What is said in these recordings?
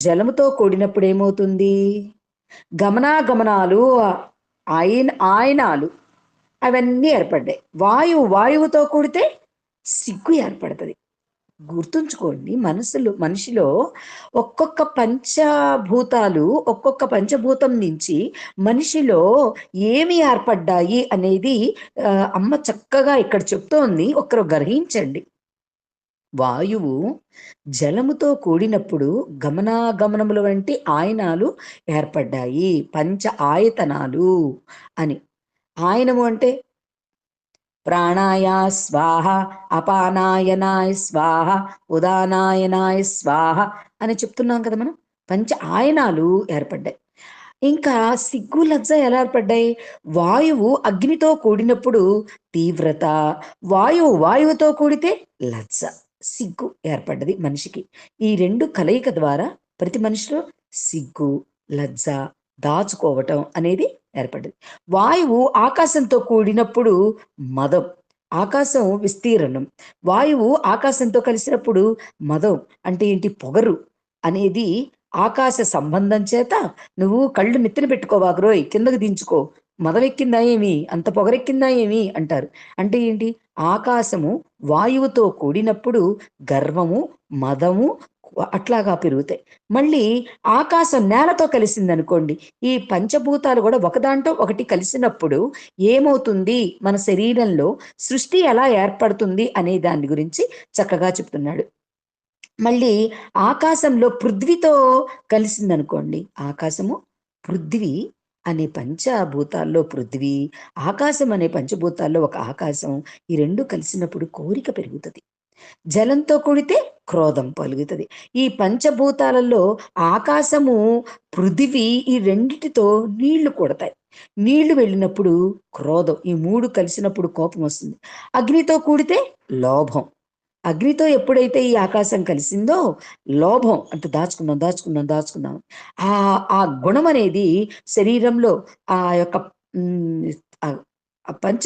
జలముతో కూడినప్పుడు ఏమవుతుంది గమనాగమనాలు ఆయన ఆయనాలు అవన్నీ ఏర్పడ్డాయి. వాయువు వాయువుతో కూడితే సిగ్గు ఏర్పడుతుంది. గుర్తుంచుకోండి మనసులో మనిషిలో ఒక్కొక్క పంచభూతాలు ఒక్కొక్క పంచభూతం నుంచి మనిషిలో ఏమి ఏర్పడ్డాయి అనేది అమ్మ చక్కగా ఇక్కడ చెప్తోంది. ఒకరు గ్రహించండి. వాయువు జలముతో కూడినప్పుడు గమనాగమనముల వంటి ఆయనాలు ఏర్పడ్డాయి. పంచ ఆయతనాలు అని. ఆయనము అంటే? ప్రాణాయ స్వాహ అపానాయనాయ స్వాహ ఉదానాయనాయ స్వాహ అని చెప్తున్నాం కదా మనం. పంచ ఆయనాలు ఏర్పడ్డాయి. ఇంకా సిగ్గు లజ్జ ఎలా ఏర్పడ్డాయి? వాయువు అగ్నితో కూడినప్పుడు తీవ్రత వాయువు వాయువుతో కూడితే లజ్జ. సిగ్గు ఏర్పడ్డది మనిషికి. ఈ రెండు కలయిక ద్వారా ప్రతి మనిషిలో సిగ్గు లజ్జ దాచుకోవటం అనేది ఏర్పడ్డది. వాయువు ఆకాశంతో కూడినప్పుడు మదం ఆకాశం విస్తీర్ణం. వాయువు ఆకాశంతో కలిసినప్పుడు మదం అంటే ఏంటి? పొగరు అనేది ఆకాశ సంబంధం చేత నువ్వు కళ్ళు నెత్తిన పెట్టుకోవాగ్రోయ్ కిందకు దించుకో మదం ఎక్కిందా ఏమి అంత పొగరెక్కిందా ఏమి అంటారు. అంటే ఏంటి? ఆకాశము వాయువుతో కూడినప్పుడు గర్వము మదము అట్లాగా పెరుగుతాయి. మళ్ళీ ఆకాశం నేలతో కలిసింది అనుకోండి ఈ పంచభూతాలు కూడా ఒకదాంట్లో ఒకటి కలిసినప్పుడు ఏమవుతుంది? మన శరీరంలో సృష్టి ఎలా ఏర్పడుతుంది అనే దాని గురించి చక్కగా చెప్తున్నాడు. మళ్ళీ ఆకాశంలో పృథ్వీతో కలిసిందనుకోండి ఆకాశము పృథ్వీ అనే పంచభూతాల్లో పృథ్వీ ఆకాశం అనే పంచభూతాల్లో ఒక ఆకాశం ఈ రెండు కలిసినప్పుడు కోరిక పెరుగుతుంది. జలంతో కూడితే క్రోధం పలుగుతుంది ఈ పంచభూతాలలో ఆకాశము పృథివీ ఈ రెండిటితో నీళ్ళు కొడతాయి. నీళ్ళు వెళ్ళినప్పుడు క్రోధం ఈ మూడు కలిసినప్పుడు కోపం వస్తుంది. అగ్నితో కూడితే లోభం. అగ్నితో ఎప్పుడైతే ఈ ఆకాశం కలిసిందో లోభం అంటే దాచుకున్నాం దాచుకుందాం దాచుకున్నాం ఆ ఆ గుణం అనేది శరీరంలో ఆ యొక్క పంచ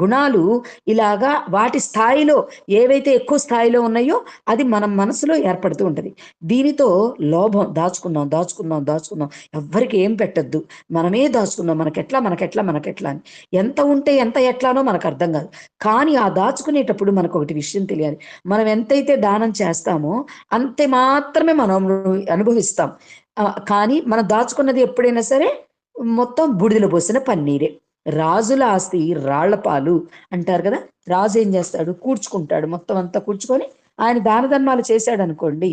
గుణాలు ఇలాగా వాటి స్థాయిలో ఏవైతే ఎక్కువ స్థాయిలో ఉన్నాయో అది మన మనసులో ఏర్పడుతూ ఉంటుంది. దీనితో లోభం దాచుకుందాం దాచుకుందాం దాచుకుందాం. ఎవ్వరికి ఏం పెట్టద్దు. మనమే దాచుకుందాం. మనకెట్లా మనకెట్లా మనకెట్లా అని. ఎంత ఉంటే ఎంత ఎట్లానో మనకు అర్థం కాదు. కానీ ఆ దాచుకునేటప్పుడు మనకు ఒకటి విషయం తెలియాలి. మనం ఎంతైతే దానం చేస్తామో అంతే మాత్రమే మనం అనుభవిస్తాం. కానీ మనం దాచుకున్నది ఎప్పుడైనా సరే మొత్తం బుడిదల పోసిన పన్నీరే. రాజుల ఆస్తి రాళ్ళపాలు అంటారు కదా? రాజు ఏం చేస్తాడు? కూర్చుకుంటాడు. మొత్తం అంతా కూర్చుకొని ఆయన దాన ధర్మాలు చేశాడు అనుకోండి.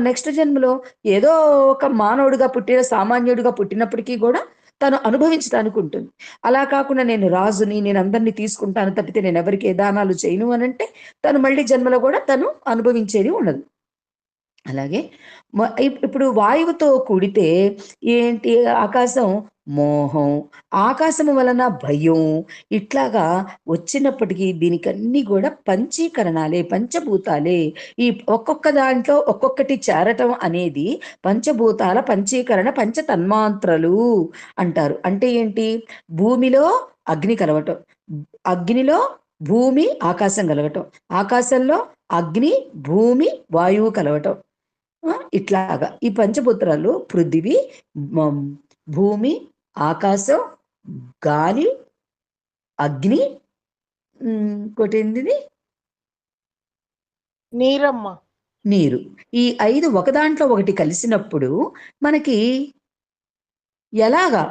నెక్స్ట్ జన్మలో ఏదో ఒక మానవుడిగా పుట్టిన సామాన్యుడిగా పుట్టినప్పటికీ కూడా తను అనుభవించడానికి ఉంటుంది. అలా కాకుండా నేను రాజుని నేను అందరినీ తీసుకుంటాను తప్పితే నేను ఎవరికి ఏ దానాలు చేయను అని అంటే తను మళ్ళీ జన్మలో కూడా తను అనుభవించేది ఉండదు. అలాగే ఇప్పుడు వాయువుతో కూడితే ఏంటి? ఆకాశం మోహం ఆకాశము వలన భయం ఇట్లాగా వచ్చినప్పటికీ దీనికన్నీ కూడా పంచీకరణాలే పంచభూతాలే. ఈ ఒక్కొక్క దాంట్లో ఒక్కొక్కటి చేరటం అనేది పంచభూతాల పంచీకరణ పంచ తన్మాంత్రలు అంటారు. అంటే ఏంటి? భూమిలో అగ్ని కలవటం అగ్నిలో భూమి ఆకాశం కలవటం ఆకాశంలో అగ్ని భూమి వాయువు కలవటం. ఇట్లాగా. ఈ పంచభూతాలు పృథివీ భూమి ఆకాశం గాలి అగ్ని ఇంకోటి ఏంటిది? నీరమ్మ. నీరు. ఈ ఐదు ఒక దాంట్లో ఒకటి కలిసినప్పుడు మనకి ఎలాగా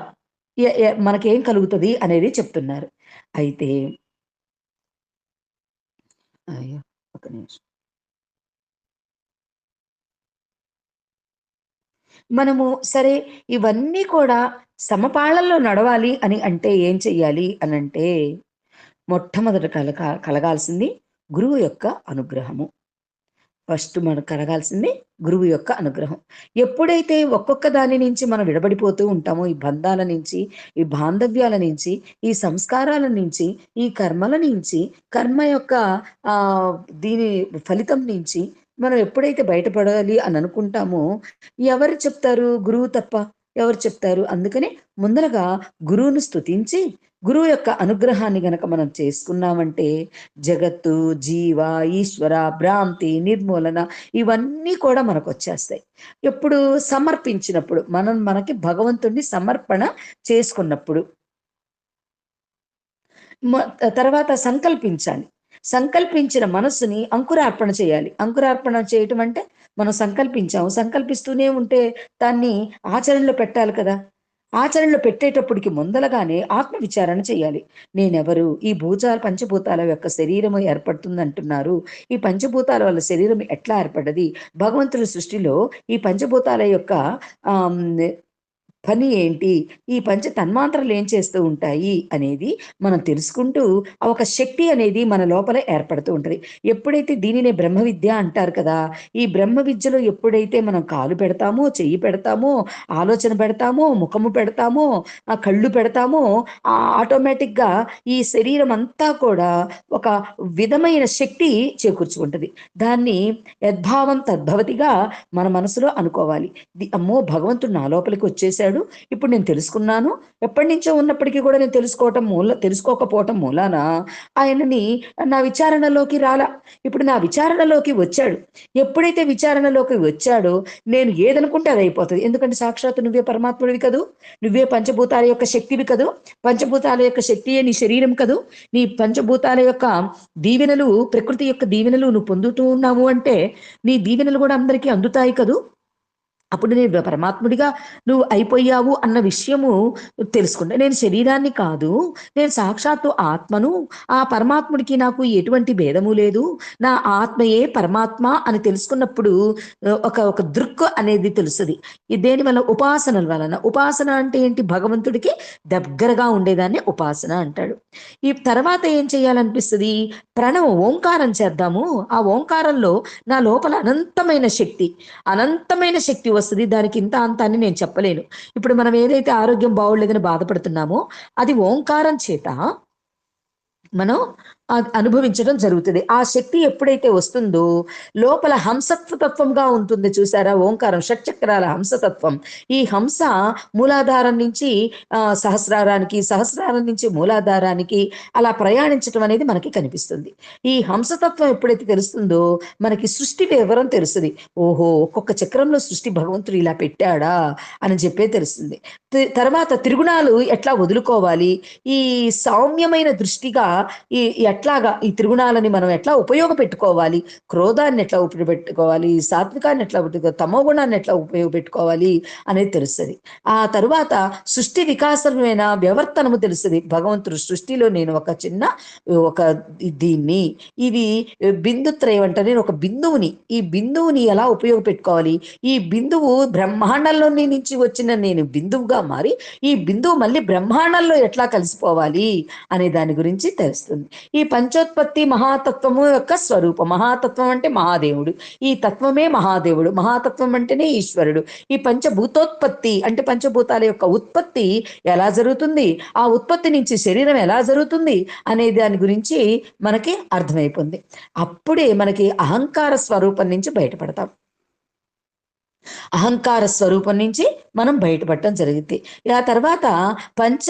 మనకేం కలుగుతుంది అనేది చెప్తున్నారు. అయితే అయ్యో ఒక నిమిషం. మనము సరే ఇవన్నీ కూడా సమపాళల్లో నడవాలి అని అంటే ఏం చెయ్యాలి అని అంటే మొట్టమొదట కలగ కలగాల్సింది గురువు యొక్క అనుగ్రహము. ఫస్ట్ మనకు కలగాల్సింది గురువు యొక్క అనుగ్రహం. ఎప్పుడైతే ఒక్కొక్క దాని నుంచి మనం విడబడిపోతూ ఉంటామో ఈ బంధాల నుంచి ఈ బాంధవ్యాల నుంచి ఈ సంస్కారాల నుంచి ఈ కర్మల నుంచి కర్మ యొక్క ఆ దీని ఫలితం నుంచి మనం ఎప్పుడైతే బయటపడాలి అని అనుకుంటామో ఎవరు చెప్తారు? గురువు తప్ప ఎవరు చెప్తారు? అందుకని ముందరగా గురువును స్థుతించి గురువు యొక్క అనుగ్రహాన్ని గనక మనం చేసుకున్నామంటే జగత్తు జీవ ఈశ్వర భ్రాంతి నిర్మూలన ఇవన్నీ కూడా మనకు వచ్చేస్తాయి. ఎప్పుడు సమర్పించినప్పుడు మనం మనకి భగవంతుడిని సమర్పణ చేసుకున్నప్పుడు. తర్వాత సంకల్పించాలి. సంకల్పించిన మనస్సుని అంకురార్పణ చేయాలి. అంకురార్పణ చేయటం అంటే మనం సంకల్పించాము. సంకల్పిస్తూనే ఉంటే దాన్ని ఆచరణలో పెట్టాలి కదా. ఆచరణలో పెట్టేటప్పటికి ముందలగానే ఆత్మ విచారణ చేయాలి. నేనెవరు? ఈ భూజాల పంచభూతాల యొక్క శరీరము ఏర్పడుతుంది అంటున్నారు ఈ పంచభూతాల వల్ల శరీరం ఎట్లా ఏర్పడ్డది? భగవంతుడి సృష్టిలో ఈ పంచభూతాల యొక్క పని ఏంటి? ఈ పంచ తన్మాత్రలు ఏం చేస్తూ ఉంటాయి? అనేది మనం తెలుసుకుంటూ ఒక శక్తి అనేది మన లోపల ఏర్పడుతూ ఉంటుంది. ఎప్పుడైతే దీనినే బ్రహ్మ విద్య అంటారు కదా ఈ బ్రహ్మ విద్యలో ఎప్పుడైతే మనం కాలు పెడతామో చెయ్యి పెడతామో ఆలోచన పెడతామో ముఖము పెడతామో ఆ కళ్ళు పెడతామో ఆటోమేటిక్గా ఈ శరీరం అంతా కూడా ఒక విధమైన శక్తి చేకూర్చుకుంటుంది. దాన్ని యద్భావం తద్భవతిగా మన మనసులో అనుకోవాలి. అమ్మో భగవంతుడు నా లోపలికి వచ్చేసాడు చేశాడు. ఇప్పుడు నేను తెలుసుకున్నాను. ఎప్పటి నుంచో ఉన్నప్పటికీ కూడా నేను తెలుసుకోవటం మూల తెలుసుకోకపోవటం మూలాన ఆయనని నా విచారణలోకి రాలా. ఇప్పుడు నా విచారణలోకి వచ్చాడు. ఎప్పుడైతే విచారణలోకి వచ్చాడో నేను ఏదనుకుంటే అది అయిపోతుంది. ఎందుకంటే సాక్షాత్తు నువ్వే పరమాత్ముడివి కదూ. నువ్వే పంచభూతాల యొక్క శక్తివి కదూ. పంచభూతాల యొక్క శక్తియే నీ శరీరం కదూ. నీ పంచభూతాల యొక్క దీవెనలు ప్రకృతి యొక్క దీవెనలు నువ్వు పొందుతూ ఉన్నావు అంటే నీ దీవెనలు కూడా అందరికీ అందుతాయి కదూ. అప్పుడు నేను పరమాత్ముడిగా నువ్వు అయిపోయావు అన్న విషయము తెలుసుకుంటా నేను శరీరాన్ని కాదు నేను సాక్షాత్తు ఆత్మను. ఆ పరమాత్ముడికి నాకు ఎటువంటి భేదము లేదు. నా ఆత్మయే పరమాత్మ అని తెలుసుకున్నప్పుడు ఒక ఒక దృక్ అనేది తెలుస్తుంది. దేని వల్ల ఉపాసనల వలన. ఉపాసన అంటే ఏంటి? భగవంతుడికి దగ్గరగా ఉండేదాన్ని ఉపాసన అంటాడు. ఈ తర్వాత ఏం చేయాలనిపిస్తుంది? ప్రణవం ఓంకారం చేద్దాము. ఆ ఓంకారంలో నా లోపల అనంతమైన శక్తి అనంతమైన శక్తి వస్తుంది. దానికి ఇంత అంత అని నేను చెప్పలేను. ఇప్పుడు మనం ఏదైతే ఆరోగ్యం బాగోలేదని బాధపడుతున్నామో అది ఓంకారం చేత మనం అనుభవించడం జరుగుతుంది. ఆ శక్తి ఎప్పుడైతే వస్తుందో లోపల హంసత్వతత్వంగా ఉంటుంది చూసారా? ఓంకారం షట్చక్రాల హంసతత్వం. ఈ హంస మూలాధారం నుంచి సహస్రారానికి సహస్రారం నుంచి మూలాధారానికి అలా ప్రయాణించడం అనేది మనకి కనిపిస్తుంది. ఈ హంసతత్వం ఎప్పుడైతే తెలుస్తుందో మనకి సృష్టి వివరం తెలుస్తుంది. ఓహో ఒక్కొక్క చక్రంలో సృష్టి భగవంతుడు ఇలా పెట్టాడా అని చెప్పే తెలుస్తుంది. తర్వాత త్రిగుణాలు ఎట్లా వదులుకోవాలి? ఈ సౌమ్యమైన దృష్టిగా ఈ ఎట్లాగా? ఈ త్రిగుణాలని మనం ఎట్లా ఉపయోగపెట్టుకోవాలి? క్రోధాన్ని ఎట్లా ఉపయోగపెట్టుకోవాలి? సాత్వికాన్ని ఎట్లా తమో గుణాన్ని ఎట్లా ఉపయోగపెట్టుకోవాలి అనేది తెలుస్తుంది. ఆ తరువాత సృష్టి వికాసమైన వ్యవర్తనము తెలుస్తుంది. భగవంతుడు సృష్టిలో నేను ఒక చిన్న ఒక దీన్ని ఇది బిందుత్రయం అంటే నేను ఒక బిందువుని. ఈ బిందువుని ఎలా ఉపయోగపెట్టుకోవాలి? ఈ బిందువు బ్రహ్మాండంలోని నుంచి వచ్చిన నేను బిందువుగా మారి ఈ బిందువు మళ్ళీ బ్రహ్మాండంలో ఎట్లా కలిసిపోవాలి? అనే దాని గురించి తెలుస్తుంది. ఈ పంచోత్పత్తి మహాతత్వము యొక్క స్వరూపం. మహాతత్వం అంటే మహాదేవుడు. ఈ తత్వమే మహాదేవుడు. మహాతత్వం అంటేనే ఈశ్వరుడు. ఈ పంచభూతోత్పత్తి అంటే పంచభూతాల యొక్క ఉత్పత్తి ఎలా జరుగుతుంది? ఆ ఉత్పత్తి నుంచి శరీరం ఎలా జరుగుతుంది? అనే దాని గురించి మనకి అర్థమైపోయింది అప్పుడే మనకి అహంకార స్వరూపం నుంచి బయటపడతాం. అహంకార స్వరూపం నుంచి మనం బయటపడటం జరిగింది. ఆ తర్వాత పంచ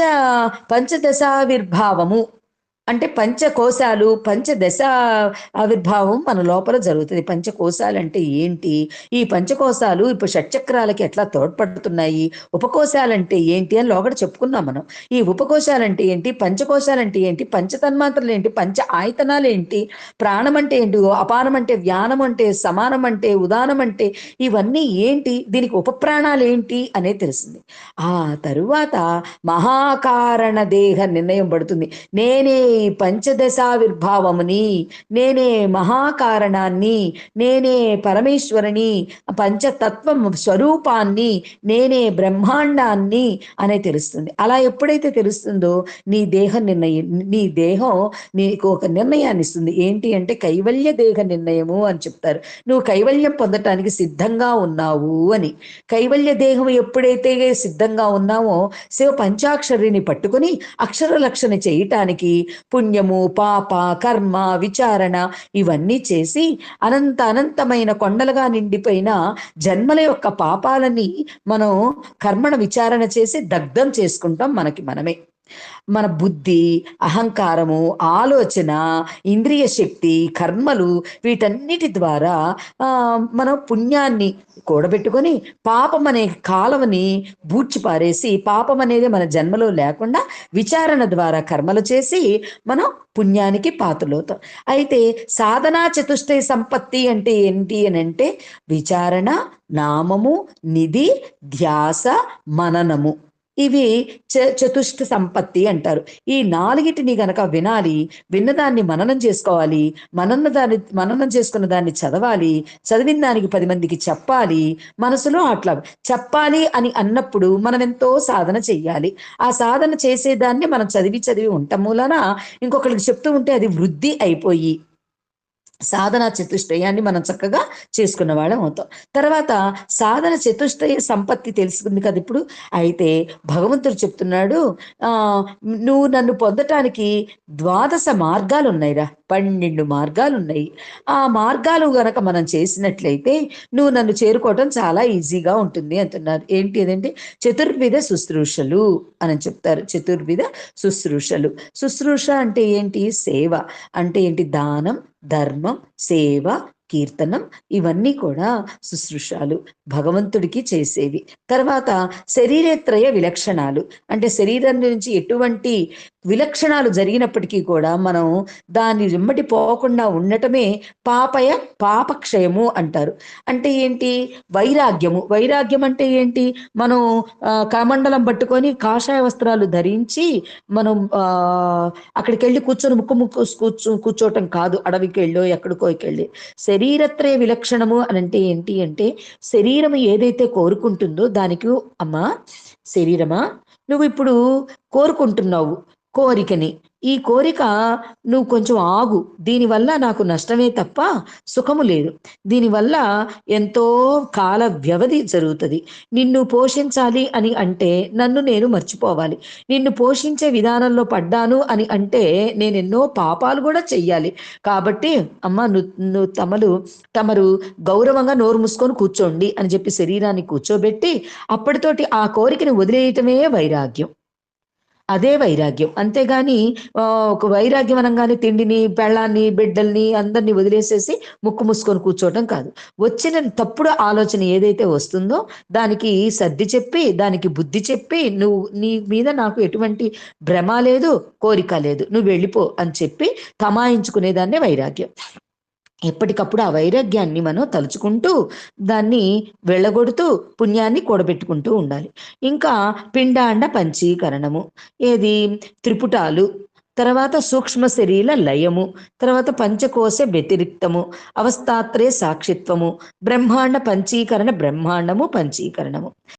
పంచదశావిర్భావము అంటే పంచకోశాలు పంచదశ ఆవిర్భావం మన లోపల జరుగుతుంది. పంచకోశాలు అంటే ఏంటి? ఈ పంచకోశాలు ఇప్పుడు షట్చక్రాలకి ఎట్లా తోడ్పడుతున్నాయి? ఉపకోశాలంటే ఏంటి అని లోపల చెప్పుకున్నాం మనం. ఈ ఉపకోశాలంటే ఏంటి? పంచకోశాలంటే ఏంటి? పంచతన్మాత్రలు ఏంటి? పంచ ఆయతనాలు ఏంటి? ప్రాణం అంటే ఏంటి? అపానం అంటే వ్యానం అంటే సమానం అంటే ఉదానం అంటే ఇవన్నీ ఏంటి? దీనికి ఉపప్రాణాలు ఏంటి? అనేది తెలిసింది. ఆ తరువాత మహాకారణ దేహ నిర్ణయం పడుతుంది. నేనే పంచదశావిర్భావముని నేనే మహాకారణాన్ని నేనే పరమేశ్వరుని పంచతత్వం స్వరూపాన్ని నేనే బ్రహ్మాండాన్ని అనే తెలుస్తుంది. అలా ఎప్పుడైతే తెలుస్తుందో నీ దేహం నిర్ణయం నీ దేహం నీకు ఒక నిర్ణయాన్ని ఇస్తుంది. ఏంటి అంటే కైవల్య దేహ నిర్ణయము అని చెప్తారు. నువ్వు కైవల్యం పొందటానికి సిద్ధంగా ఉన్నావు అని. కైవల్య దేహం ఎప్పుడైతే సిద్ధంగా ఉన్నావో శివ పంచాక్షరిని పట్టుకుని అక్షర లక్షణ చేయటానికి పుణ్యము పాప కర్మ విచారణ ఇవన్నీ చేసి అనంత అనంతమైన కొండలుగా నిండిపోయిన జన్మల యొక్క పాపాలని మనం కర్మణ విచారణ చేసి దగ్ధం చేసుకుంటాం మనకి మనమే. మన బుద్ధి అహంకారము ఆలోచన ఇంద్రియ శక్తి కర్మలు వీటన్నిటి ద్వారా మనం పుణ్యాన్ని కూడబెట్టుకొని పాపం అనే కాలవని బూడ్చి పారేసి పాపం అనేది మన జన్మలో లేకుండా విచారణ ద్వారా కర్మలు చేసి మనం పుణ్యానికి పాత్రలవుతాం. అయితే సాధనా చతుష్టయ సంపత్తి అంటే ఏంటి అని అంటే విచారణ నామము నిధి ధ్యాస మననము. ఇవి చ చతుష్ట సంపత్తి అంటారు. ఈ నాలుగిటిని గనక వినాలి విన్నదాన్ని మననం చేసుకోవాలి మనన్న దాన్ని మననం చేసుకున్న దాన్ని చదవాలి చదివిన దానికి పది మందికి చెప్పాలి మనసులో అట్లా చెప్పాలి అని అన్నప్పుడు మనం ఎంతో సాధన చెయ్యాలి. ఆ సాధన చేసేదాన్ని మనం చదివి చదివి ఉంటాం. మూలన ఇంకొకరికి చెప్తూ ఉంటే అది వృద్ధి అయిపోయి సాధన చతుష్టయాన్ని మనం చక్కగా చేసుకున్న వాళ్ళం అవుతాం. తర్వాత సాధన చతుష్టయ సంపత్తి తెలుసుకుంది కదా ఇప్పుడు. అయితే భగవంతుడు చెప్తున్నాడు నువ్వు నన్ను పొందటానికి ద్వాదశ మార్గాలు ఉన్నాయిరా పన్నెండు మార్గాలు ఉన్నాయి ఆ మార్గాలు గనక మనం చేసినట్లయితే నువ్వు నన్ను చేరుకోవటం చాలా ఈజీగా ఉంటుంది అంటున్నారు. ఏంటి అదంటే చతుర్విధ శుశ్రూషలు అని చెప్తారు. చతుర్విధ శుశ్రూషలు. శుశ్రూష అంటే ఏంటి? సేవ. అంటే ఏంటి? దానం. ధర్మం సేవ కీర్తనం ఇవన్నీ కూడా శుశ్రూషాలు భగవంతుడికి చేసేవి. తర్వాత శరీరత్రయ విలక్షణాలు. అంటే శరీరం నుంచి ఎటువంటి విలక్షణాలు జరిగినప్పటికీ కూడా మనం దాన్ని వెంబడి పోకుండా ఉండటమే పాపయ పాపక్షయము అంటారు. అంటే ఏంటి? వైరాగ్యము. వైరాగ్యం అంటే ఏంటి? మనం కమండలం పట్టుకొని కాషాయ వస్త్రాలు ధరించి మనం అక్కడికి వెళ్ళి కూర్చొని ముక్కు ముక్కు కూర్చో కూర్చోవటం కాదు. అడవికి వెళ్ళో ఎక్కడికోకి వెళ్ళి శరీరత్రయ విలక్షణము అని అంటే ఏంటి అంటే శరీరం ఏదైతే కోరుకుంటుందో దానికి అమ్మా శరీరమా? నువ్వు ఇప్పుడు కోరుకుంటున్నావు. కోరికని. ఈ కోరిక నువ్వు కొంచెం ఆగు. దీనివల్ల నాకు నష్టమే తప్ప సుఖము లేదు. దీనివల్ల ఎంతో కాల వ్యవధి జరుగుతుంది. నిన్ను పోషించాలి అని అంటే నన్ను నేను మర్చిపోవాలి. నిన్ను పోషించే విధానంలో పడ్డాను అని అంటే నేను ఎన్నో పాపాలు కూడా చెయ్యాలి. కాబట్టి అమ్మ నువ్వు తమలు తమరు గౌరవంగా నోరు మూసుకొని కూర్చోండి అని చెప్పి శరీరాన్ని కూర్చోబెట్టి అప్పటితోటి ఆ కోరికను వదిలేయటమే వైరాగ్యం. అదే వైరాగ్యం. అంతేగాని ఒక వైరాగ్యం అనగానే తిండిని పెళ్ళాన్ని బిడ్డల్ని అందరినీ వదిలేసేసి ముక్కు మూసుకొని కూర్చోవడం కాదు. వచ్చిన తప్పుడు ఆలోచన ఏదైతే వస్తుందో దానికి సర్ది చెప్పి దానికి బుద్ధి చెప్పి నువ్వు నీ మీద నాకు ఎటువంటి భ్రమ లేదు కోరిక లేదు నువ్వు వెళ్ళిపో అని చెప్పి తమాయించుకునేదాన్నే వైరాగ్యం. ఎప్పటికప్పుడు ఆ వైరాగ్యాన్ని మనం తలుచుకుంటూ దాన్ని వెళ్ళగొడుతూ పుణ్యాన్ని కూడబెట్టుకుంటూ ఉండాలి. ఇంకా పిండాండ పంచీకరణము ఏది? త్రిపుటాలు తర్వాత సూక్ష్మ శరీర లయము తర్వాత పంచకోశ వ్యతిరిక్తము అవస్థాత్రే సాక్షిత్వము బ్రహ్మాండ పంచీకరణ బ్రహ్మాండము పంచీకరణము.